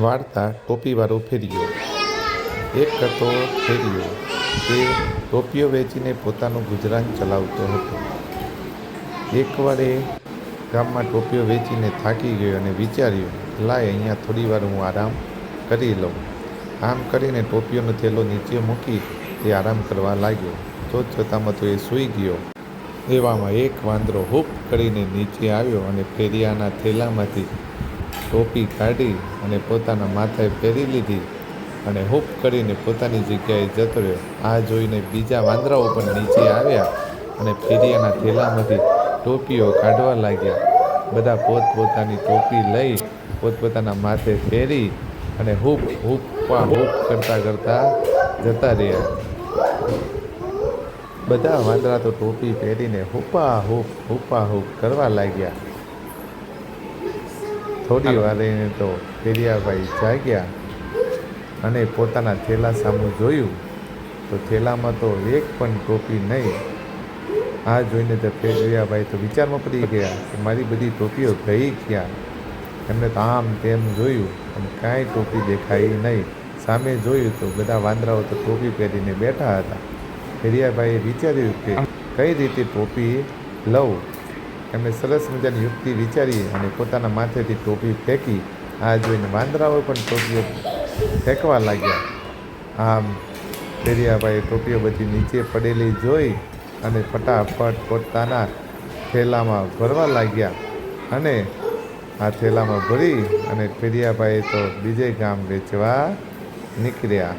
વાર્તા ટોપીવાળો ફેરિયો. એક હતો ફેરિયો તે ટોપીઓ વેચીને પોતાનું ગુજરાન ચલાવતો હતો. એકવાર એ ગામમાં ટોપીઓ વેચીને થાકી ગયો અને વિચાર્યું, લાય, અહીંયા થોડી વાર હું આરામ કરી લઉં. આમ કરીને ટોપીઓનો થેલો નીચે મૂકી તે આરામ કરવા લાગ્યો. તો જોતામાં તો એ સૂઈ ગયો. એવામાં એક વાંદરો હૂપ કરીને નીચે આવ્યો અને ફેરિયાના થેલામાંથી ટોપી કાઢી અને પોતાના માથે પહેરી લીધી અને હૂપ કરીને પોતાની જગ્યાએ જતો રહ્યો. આ જોઈને બીજા વાંદરાઓ પણ નીચે આવ્યા અને ફેરિયાના થેલામાંથી ટોપીઓ કાઢવા લાગ્યા. બધા પોતપોતાની ટોપી લઈ પોતપોતાના માથે પહેરી અને હૂપ, હૂપા હૂપ કરતાં કરતાં જતા રહ્યા. બધા વાંદરા તો ટોપી પહેરીને હુપા હૂપ હુપા હૂપ કરવા લાગ્યા. થોડી વારે તો પેરિયાભાઈ જાગ્યા અને પોતાના થેલા સામું જોયું તો થેલામાં તો એક પણ ટોપી નહીં. આ જોઈને તો ફેરિયાભાઈ તો વિચારમાં પડી ગયા કે મારી બધી ટોપીઓ ગઈ ક્યાં? એમને તો આમ તેમ જોયું અને કાંઈ ટોપી દેખાઈ નહીં. સામે જોયું તો બધા વાંદરાઓ તો ટોપી પહેરીને બેઠા હતા. ફેરિયાભાઈએ વિચાર્યું કે કઈ રીતે ટોપી લઉં? એમણે સરસ મજાની યુક્તિ વિચારી અને પોતાના માથેથી ટોપી ફેંકી આ જોઈને વાંદરાઓ પણ ટોપીઓ ફેંકવા લાગ્યા. આમ ફેરિયાભાઈએ ટોપીઓ બધી નીચે પડેલી જોઈ અને ફટાફટ પોતાના થેલામાં ભરવા લાગ્યા અને આ થેલામાં ભરી અને ફેરિયાભાઈ તો બીજે ગામ વેચવા નીકળ્યા.